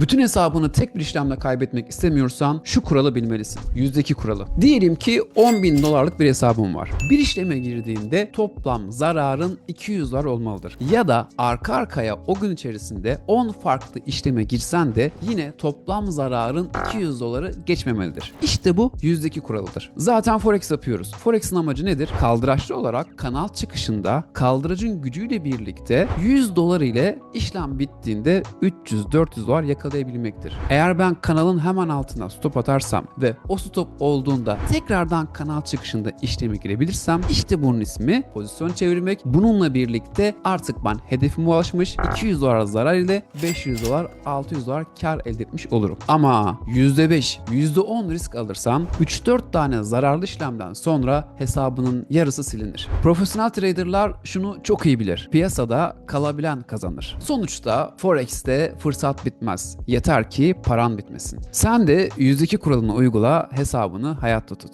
Bütün hesabını tek bir işlemle kaybetmek istemiyorsan şu kuralı bilmelisin. Yüzdeki kuralı. Diyelim ki 10 bin dolarlık bir hesabın var. Bir işleme girdiğinde toplam zararın 200 dolar olmalıdır. Ya da arka arkaya o gün içerisinde 10 farklı işleme girsen de yine toplam zararın 200 doları geçmemelidir. İşte bu yüzdeki kuralıdır. Zaten Forex yapıyoruz. Forex'in amacı nedir? Kaldıraçlı olarak kanal çıkışında kaldıracın gücüyle birlikte 100 dolar ile işlem bittiğinde 300-400 dolar yakalayabilmektir. Eğer ben kanalın hemen altına stop atarsam ve o stop olduğunda tekrardan kanal çıkışında işleme girebilirsem işte bunun ismi pozisyon çevirmek. Bununla birlikte artık ben hedefime ulaşmış 200 dolar zarar ile 500 dolar 600 dolar kar elde etmiş olurum. Ama %5, %10 risk alırsam 3-4 tane zararlı işlemden sonra hesabının yarısı silinir. Profesyonel traderlar şunu çok iyi bilir. Piyasada kalabilen kazanır. Sonuçta Forex'te fırsat bitmez. Yeter ki paran bitmesin. Sen de %2 kuralını uygula, hesabını hayatta tut.